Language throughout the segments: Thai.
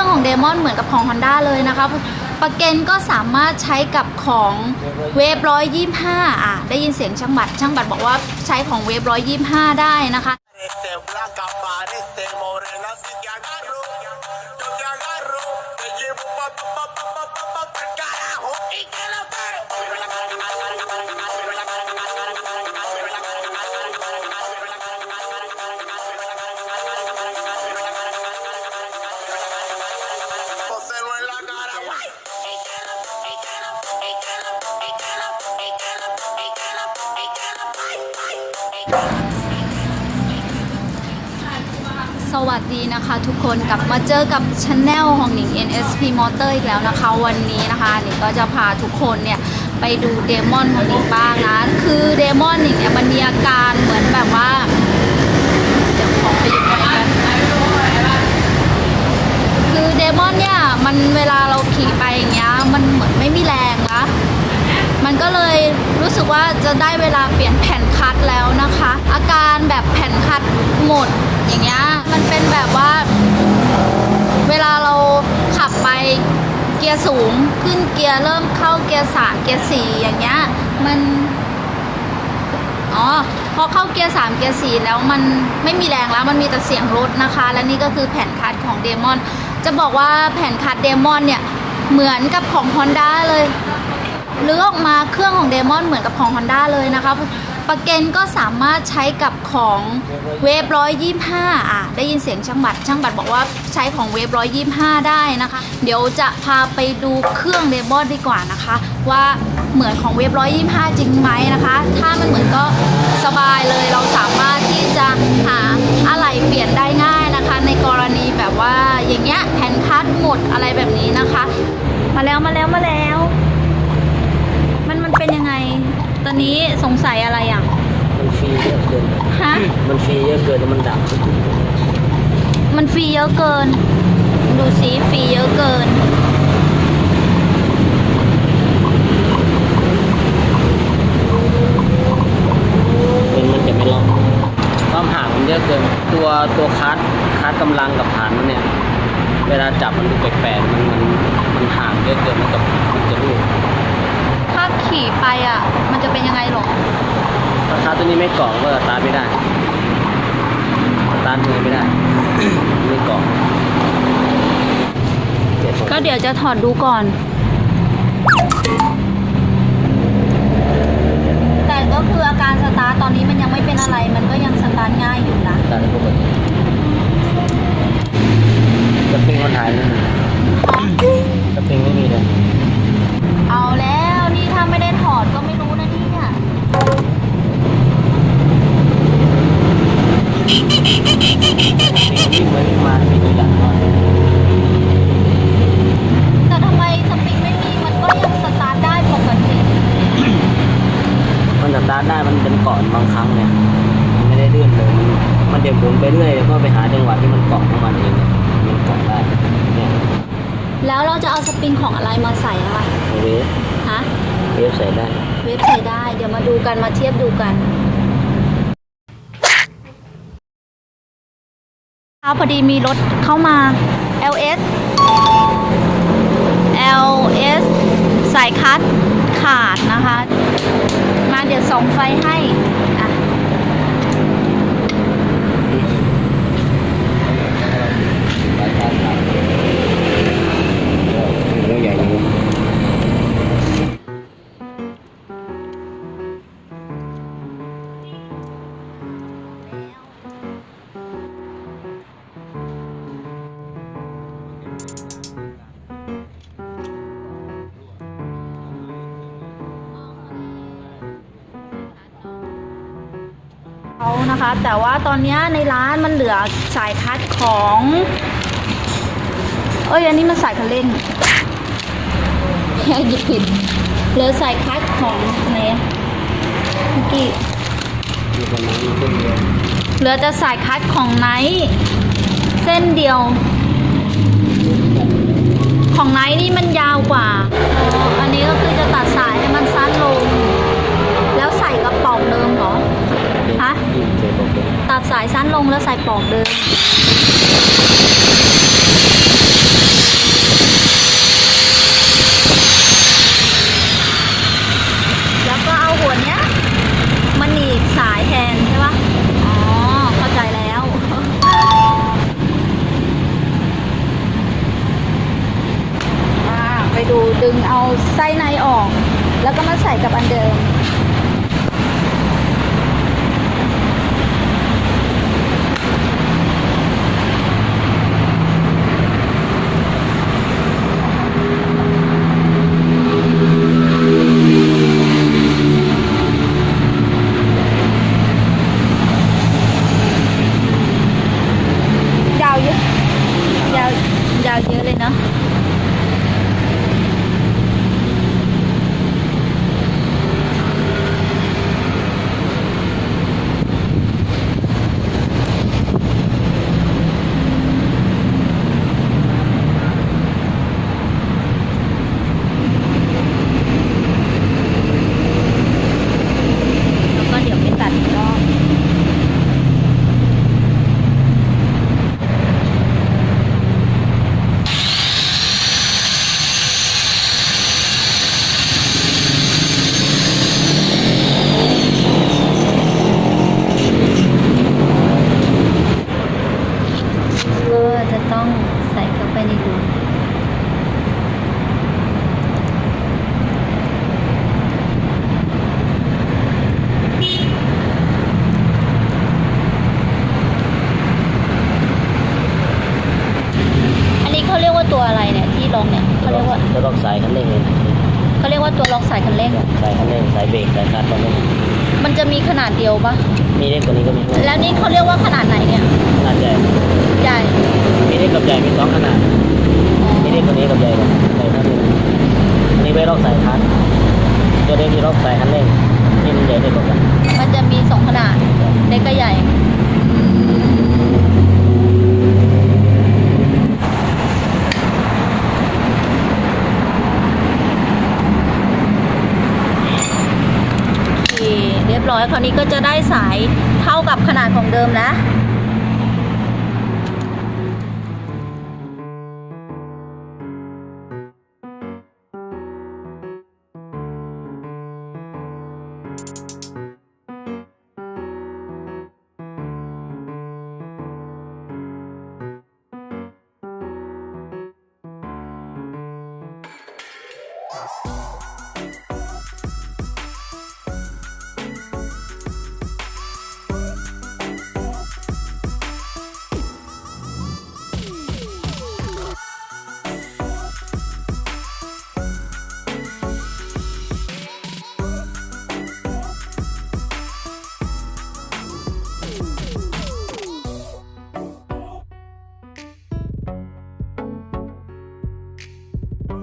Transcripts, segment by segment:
รื่องของเดมอนเหมือนกับของ Honda เลยนะคะประเกนก็สามารถใช้กับของเวฟร้อยยี่ห้าอะได้ยินเสียงช่างบัตรช่างบัตรบอกว่าใช้ของเวฟร้อยยี่ห้าได้นะคะ สวัสดีนะคะทุกคนกลับมาเจอกับช anel ของหนิง NSP Motor อีกแล้วนะคะ วันนี้นะคะหนิงก็จะพาทุกคนเนี่ยไปดูเดมอนของหนิงบ้างนะ คือเดมอนหนิงเนี่ยมันมีอาการเหมือนแบบว่า เดี๋ยวขอไปหยิบกันคือเดมอนเนี่ยมันเวลาเราขี่ไปอย่างเงี้ยมันเหมือนไม่มีแรงนะมันก็เลยรู้สึกว่าจะได้เวลาเปลี่ยนแผ่นคัดแล้วนะคะ อาการแบบแผ่นคัดหมดอย่างเงี้ย แบบว่า เวลาเราขับไปเกียร์สูงขึ้นเกียร์เริ่มเข้าเกียร์สามเกียร์สี่อย่างเงี้ยมันอ๋อพอเข้าเกียร์3เกียร์4แล้วมันไม่มีแรงแล้วมันมีแต่เสียงรถนะคะ และนี่ก็คือแผ่นคัดของเดมอนจะบอกว่าแผ่นคัดเดมอนเนี่ยเหมือนกับของ Honda เลยเลือกออกมาเครื่องของเดมอนเหมือนกับของ Honda เลยนะคะ ประเกนก็สามารถใช้กับของเวฟร้อยยี่ห้าอะได้ยินเสียงช่างบัตรช่างบัตรบอกว่าใช้ของเวฟร้อยยี่ห้าได้นะคะ เดี๋ยวจะพาไปดูเครื่องเดมอนดีกว่านะคะ ว่าเหมือนของเวฟร้อยยี่ห้าจริงไหมนะคะ ถ้ามันเหมือนก็สบายเลยเราสามารถที่จะหาอะไรเปลี่ยนได้ง่ายนะคะ ในกรณีแบบว่าอย่างเงี้ยแผ่นคัดหมดอะไรแบบนี้นะคะ มาแล้วมาแล้วมาแล้ว เป็นยังไง ตอนนี้สงสัยอะไรอะ มันฟรีเยอะเกิน ฮะ มันฟรีเยอะเกินแล้วมันดับมันฟรีเยอะเกิน ดูสิฟรีเยอะเกินเป็นมันจะไม่ล็อกความห่างมันเยอะเกิน ตัวตัวคัสคัสกำลังกับฐานมันเนี่ย เวลาจับมันดูแปลกๆมันมันมันห่างเยอะเกินมันกับมันจะรูดถ้า ขี่ไปอะ มันจะเป็นยังไงหรอถ้าคัสตัวนี้ไม่เกาะก็สตาร์ทไม่ได้สตาร์ทมือไม่ได้ ไม่เกาะเดี๋ยวผมก็เดี๋ยวจะถอดดูก่อน แต่ก็คืออาการสตาร์ทตอนนี้มันยังไม่เป็นอะไร มันก็ยังสตาร์ทง่ายอยู่นะ สตาร์ทปกติสปริงมันหายเลยสปริงไม่มีเลย เอาแล้วนี่ถ้าไม่ได้ถอดก็ไม่รู้นะเนี่ย วิ่งไปวิ่งมามีตัวอย่างก่อน แต่ทำไมสปริงไม่มีมันก็ยังสตาร์ทได้ปกติ มันสตาร์ทได้มันเป็นเกาะบางครั้งเนี่ยมันไม่ได้ลื่นเลย มันมันจะหมุนไปเรื่อยแล้วก็ไปหาจังหวะที่มันเกาะของมันเองเนี่ยมันเกาะได้เนี่ย แล้วเรา จะเอาสปริงของอะไรมาใส่อะคะเวฟฮะเวฟใส่ได้ เว็บใส่ได้ เดี๋ยวมาดูกันมาเทียบดูกันเอาพอดีมีรถเข้ามา LS LS สายคัดขาดนะคะ มาเดี๋ยวส่องไฟให้อะสายชาร์จขาดเรื่อง ใหญ่อยู่เขานะคะแต่ว่าตอนนี้ในร้านมันเหลือสายคัดของ เอ้ยอันนี้มันสายคันเร่ง หยิบผิดเหลือสายคัดของไหนอะเมื่อกี้มีประมาณนี้เส้นเดียวเหลือจะสายคัดของไนท์เส้นเดียว ของไนท์นี่มันยาวกว่าอ๋ออันนี้ก็คือจะตัดสายให้มันสั้นลง แล้วใส่กระป๋องเดิมเหรอ ฮะยิ่งเจอบอกเลยตัดสายสั้นลงแล้วใส่ปลอกเดิม ดึงเอาไส้ในออก แล้วก็มาใส่กับอันเดิม ยาวเยอะ ยาวยาวเยอะเลยเนาะ แล้วก็เดี๋ยวไปตัดอีกรอบ ก็จะ ต้องใส่เข้าไปในรูอันนี้เขาเรียกว่าตัวอะไรเนี่ยที่ลงเนี่ยเขาเรียกว่าจะต้องสายคันเร่งเลยนะเขาเรียกว่าตัวล็อกสายคันเร่งสายคันเร่งสายเบรกสายคลัตช์ตรงนี้มันจะมีขนาดเดียวปะมีเล็กกว่านี้ก็มีแล้วนี่เขาเรียกว่าขนาดไหนเนี่ยขนาดใหญ่ใหญ่มี เล็กกับใหญ่มีสองขนาดมีเล็กกว่านี้กับใหญ่กว่าใหญ่เท่านี้อันนี้ไว้ล็อกสายคลัตช์ตัวนี้มีล็อกสายคันเร่งที่มันใหญ่ได้กว่ากันมันจะมีสองขนาดเล็กกับใหญ่เคเรียบร้อยคราวนี้ก็จะได้สายเท่ากับขนาดของเดิมแล้ว เร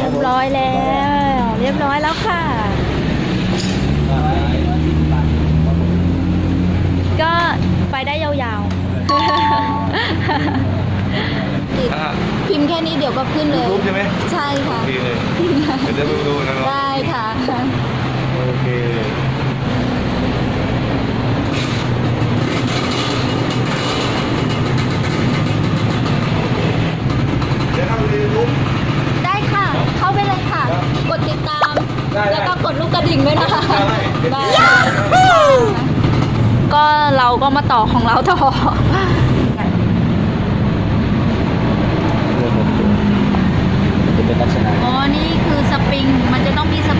ียบร้อยแล้ว เรียบร้อยแล้วค่ะ ก็ ไปได้ยาวๆติดอะพิมพ์แค่นี้เดี๋ยวก็ขึ้นเลยรูปใช่ไหมใช่ค่ะโอเคเลยเดี๋ยวจะไปดูนะเนาะได้ค่ะ โอเคเลยเดี๋ยวทำยูทูบได้ค่ะ เข้าไปเลยค่ะ กดติดตาม ได้ได้แล้วก็กดลูกกระดิ่งด้วยนะคะได้ ได้ ก็เราก็มาต่อของเราต่อจะเป็นลักษณะอ๋อ นี่คือสปริง มันจะต้องมีส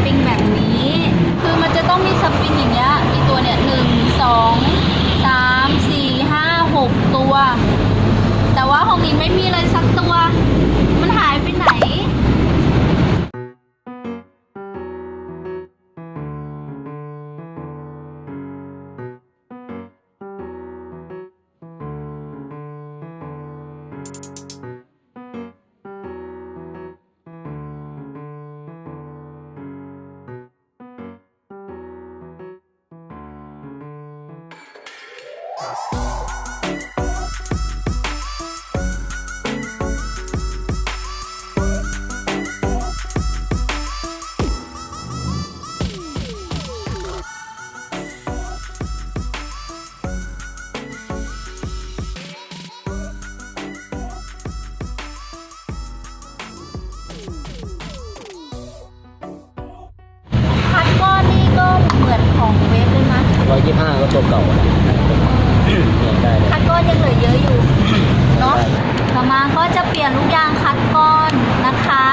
ยางคัดก้อนนะคะ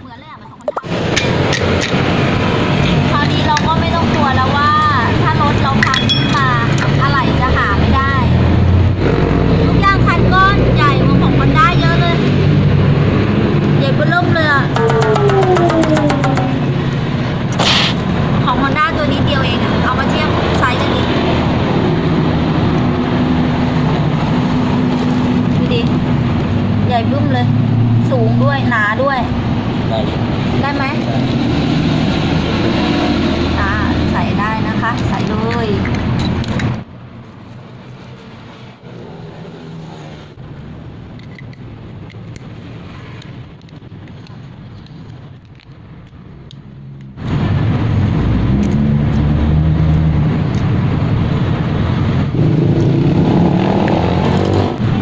เหมือนเลยอะเหมือนของคนไทยคราวนี้เราก็ไม่ต้องกลัวแล้วว่า ถ้ารถเราพังขึ้นมาอะไรจะหาไม่ได้ ลูกยางคัดก้อนใหญ่กว่าของคนได้เยอะเลย ใหญ่เบ้อเริ่มเลยอะ ของ Honda ตัวนี้เดียวเองอะเอามาเทียบไซส์กันดิ ดูดิ ให ญ่บึ้มเลย สูงด้วยหนาด้วย ได้อยู่ได้ไหมอ่าใส่ได้นะคะ ใส่เลย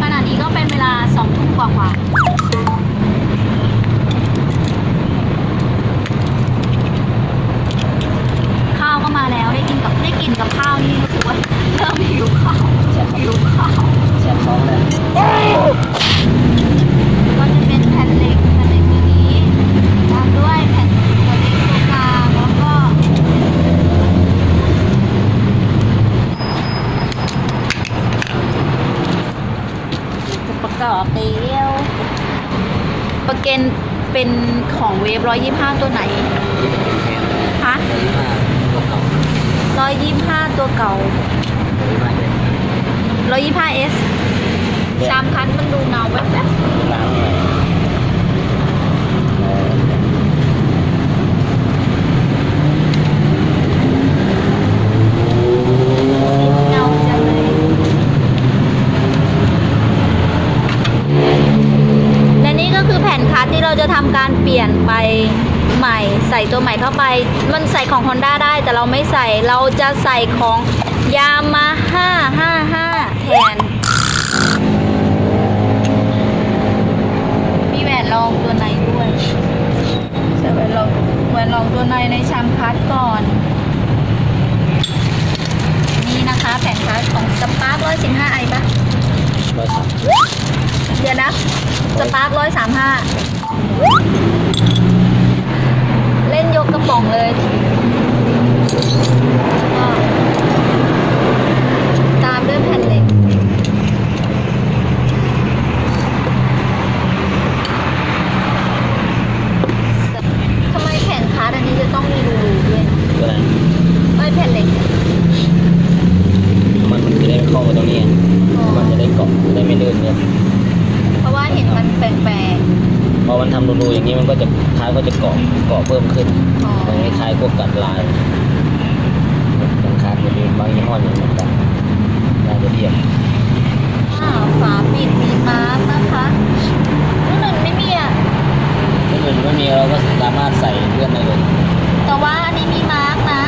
ขณะนี้ก็เป็นเวลาสองทุ่มกว่าๆข้าวก็มาแล้วได้กินกับได้กินกับข้าวนี่รู้สึกว่าเริ่มหิวข้าว แซ่บ หิวข้าว แซ่บท้องเลย ก็จะเป็นแผ่นเหล็กแผ่นเหล็กตัวนี้ตามด้วยแผ่นตัวเล็กตัวกลางแล้วก็จะประกอบเดียวประเกนเป็นของเวฟ ร้อยยี่ห้าตัวไหนที่เป็นแพงเลยคะยี่ห้าตัวเก่าร้อยยี่ห้าตัวเก่ายี่ห้าเลยร้อยยี่ห้าเอสชามคันมันดูเงาแว๊บล้างเลยเออๆเงาจังเลยและนี่ก็ คือแผ่นคัสที่เราจะทำการเปลี่ยนไปใหม่ใส่ตัวใหม่เข้าไป มันใส่ของ Honda ได้แต่เราไม่ใส่เราจะใส่ของ Yamaha 55แทนมีแหวนรองตัวในด้วยใส่แหวนรองแหวนรองตัวในในชามคัสก่อนนี่นะคะแผ่นคัสของสปาร์ค115ไอปะร้อยสาม เดี๋ยวนะ สตาร์คร้อยสามห้าเล่นยกกระป๋องเลยตามด้วยแผ่นเหล็ก ทำไมแผ่นคัสอันนี้จะต้องมีรูๆด้วยนะ ตัวนั้น ไม่แผ่นเหล็กเนี่ย มันมันจะได้เข้ามาตรงนี้ไงมันจะได้เกาะจะได้ไม่ลื่นเนี่ย เพราะว่าเห็นมันแปลก พอมันทำรูๆอย่าง นี้มันก็จะท้ายก็จะเกาะเกาะเพิ่มขึ้นๆอ๋อมันคล้ายๆพวกกัดลายมันคล้ายมันมีบางยี่ห้ออย่างเหมือนกันน่าจะเทียบอ่าฝาปิดมีมาร์กนะคะนู่นนไม่มีอะถ้าเกิดไม่มีเราก็สามารถใส่เลื่อนได้เลยแต่ว่าอันนี้มีมาร์กนะ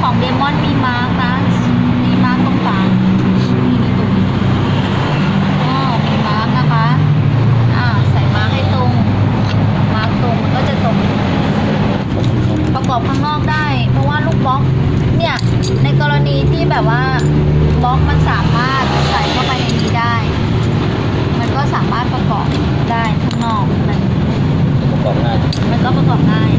ของเดมอนมีมาร์กนะ มีมาร์กตรงฝานี่นี่ตรงนี้อ๋อมีมาร์กนะคะ อ่า ใส่มาร์กให้ตรง มาร์กตรงมันก็จะตรง ประกอบข้างนอกได้ เพราะว่าลูกบล็อก เนี่ย ในกรณีที่แบบว่าบล็อกมันสามารถใส่เข้าไปในนี้ได้ มันก็สามารถประกอบได้ข้างนอกมัน ประกอบง่าย มันก็ประกอบง่าย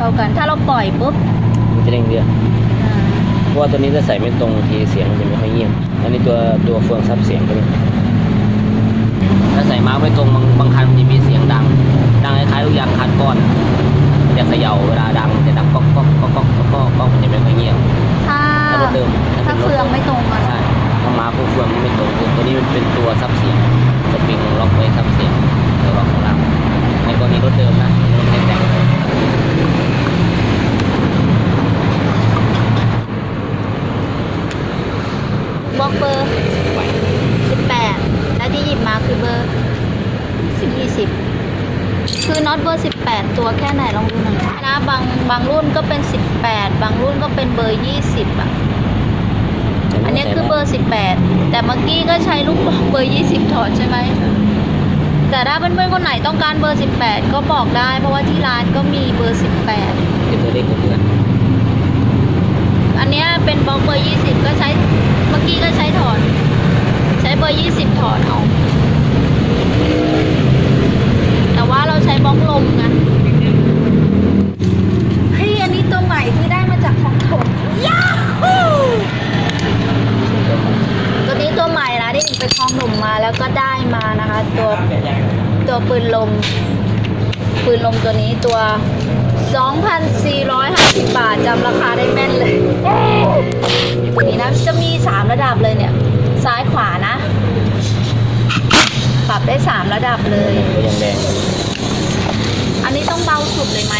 เครื่องมันเข้ากัน ถ้าเราปล่อยปุ๊บมันจะเด้งเดือดอ่าเพราะว่าตัวนี้ถ้าใส่ไม่ตรงทีเสียงมันจะไม่ค่อยเงียบอันนี้ตัวตัวเฟืองซับเสียงตัวนี้ถ้าใส่มาร์กไม่ตรงบางบางคันมันจะมีเสียงดัง ดังคล้ายๆลูกยางคัดก้อนมันจะเขย่าเวลาดังมันจะดังก๊อกก๊อกก๊อกก๊อกก๊อกก๊อกก๊อกมันจะไม่ค่อยเงียบถ้าถ้ารถเดิมถ้าเฟืองไม่ตรงกันใช่ถ้ามาร์กพวกเฟืองมันไม่ตรงคือตัวนี้มันเป็นตัวซับเสียงสปริงล็อกไว้ซับเสียงตัวล็อกข้างหลังในกรณีรถเดิมนะรถไม่ได้แต่ง บล็อก เบอร์สิบแปดแล้วที่หยิบมาคือเบอร์สิบยี่สิบซื้อน็อตเบอร์18ตัวแค่ไหนลองดูหน่อยนะบางบางรุ่นก็เป็น18บางรุ่นก็เป็นเบอร์20อะอันนี้คือเบอร์18แต่เมื่อกี้ก็ใช้ลูกบอกเบอร์20ถอดใช่ไหมแต่ถ้าเพื่อนๆคนไหนต้องการเบอร์ 18 ก็บอกได้ เพราะว่าที่ร้านก็มีเบอร์ 18เป็นตัวเล็กกว่าเพื่อนอั นเนี้เป็นบล็อกเบอร์20ก็ใช้เมื่อกี้ก็ใช้ถอดใช้เบอร์20ถอดเอาแต่ว่าเราใช้บล็อกลมไงเฮ้ยอันนี้ตัวใหม่ที่ได้มาจากของถมยาฮูตัวนี้ตัวใหม่นะที่หนูไปคลองหนุ่มมาแล้วก็ได้มานะคะ ตัวตัวปืนลม ปืนลมตัวนี้ตัว 2,450 บาทจำราคาได้แม่นเลยตัวนี้นะจะมี 3 ระดับเลยเนี่ย ซ้ายขวานะ ปรับได้ 3 ระดับเลยก็ยังแดงอันนี้ต้องเบาสุดเลยไหม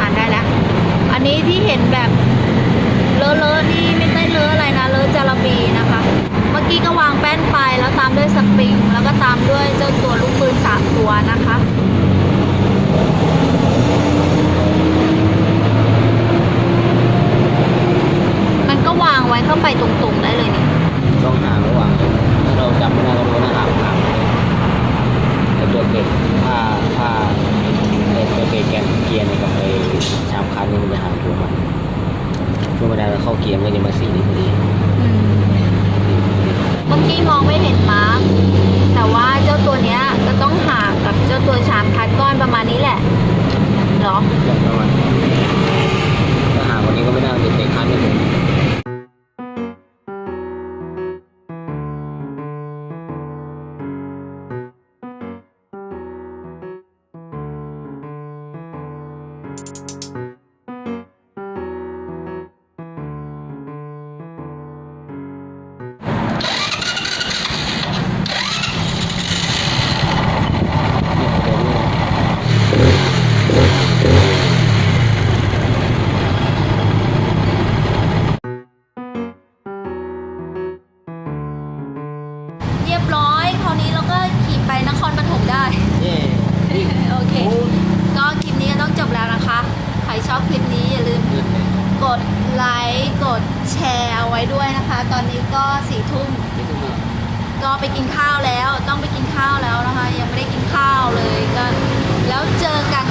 อ่านได้แล้ว อันนี้ที่เห็นแบบเลอะเลอะๆนี่ไม่ได้เลอะอะไรนะ เลอะจาระบีนะคะ เมื่อกี้ก็วางแป้นไปแล้วตาม ด้วยสปริง แล้วก็ตามด้วยเจ้าตัวลูกปืนสามตัวนะคะมันก็วางไว้เข้าไปตรงๆได้เลยนี่ต้องห่างระหว่างถ้าเราจับไม่ได้เราก็ต้องห่างหางไอตัวเกล็ดผ้าผ้าไอ้ตัวเกล็ดแกนเกียร์นี่กับไอชามคันนี่มันจะห่างตัวมันช่วงเวลาเราเข้าเกียร์มันก็จะมาสีนี้พอดีอืม เมื่อกี้มองไม่เห็นมาร์กแต่ว่าเจ้าตัวเนี้ยจะต้องห่างกับเจ้าตัวชามคัดก้อนประมาณนี้แหละเหรอ ได้โอเค ก็คลิปนี้ก็ต้องจบแล้วนะคะ ใครชอบคลิปนี้อย่าลืมกดไลค์กดแชร์เอาไว้ด้วยนะคะ ตอนนี้ก็สี่ทุ่มก็ไปกินข้าวแล้ว ต้องไปกินข้าวแล้วนะคะ ยังไม่ได้กินข้าวเลยก็แล้วเจอกัน